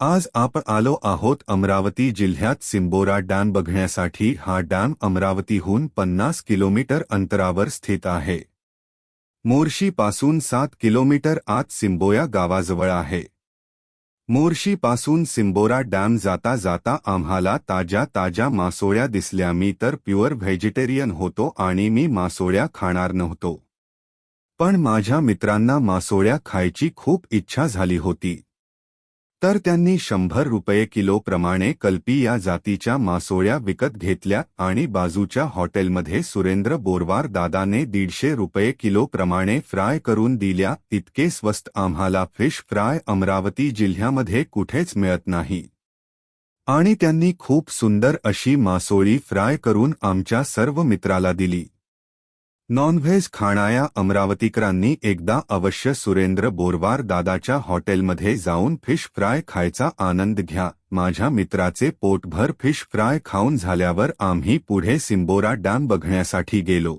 आज आपण आलो आहोत अमरावती जिल्ह्यात सिंबोरा डॅम बघण्यासाठी. हा डॅम अमरावतीहून पन्नास किलोमीटर अंतरावर स्थित आहे. मोर्शीपासून सात किलोमीटर आत सिंबोया गावाजवळ आहे. मोर्शीपासून सिंबोरा डॅम जाता जाता आम्हाला ताज्या ताज्या मासोळ्या दिसल्या. मी तर प्युअर व्हेजिटेरियन होतो आणि मी मासोळ्या खाणार नव्हतो. पण माझ्या मित्रांना मासोळ्या खायची खूप इच्छा झाली होती. तर त्यांनी शंभर रुपये किलोप्रमाणे कल्पी या जातीच्या मासोळ्या विकत घेतल्या आणि बाजूच्या हॉटेलमध्ये सुरेंद्र बोरवार दादाने दीडशे रुपये किलोप्रमाणे फ्राय करून दिल्या. इतके स्वस्त आम्हाला फिश फ्राय अमरावती जिल्ह्यामध्ये कुठेच मिळत नाही. आणि त्यांनी खूप सुंदर अशी मासोळी फ्राय करून आमच्या सर्व मित्राला दिली. नॉनव्हेज खाणाऱ्या अमरावतीकरांनी एकदा अवश्य सुरेंद्र बोरवार दादाच्या हॉटेलमध्ये जाऊन फिश फ्राय खायचा आनंद घ्या. माझ्या मित्राचे पोटभर फिश फ्राय खाऊन झाल्यावर आम्ही पुढे सिंबोरा डॅम बघण्यासाठी गेलो.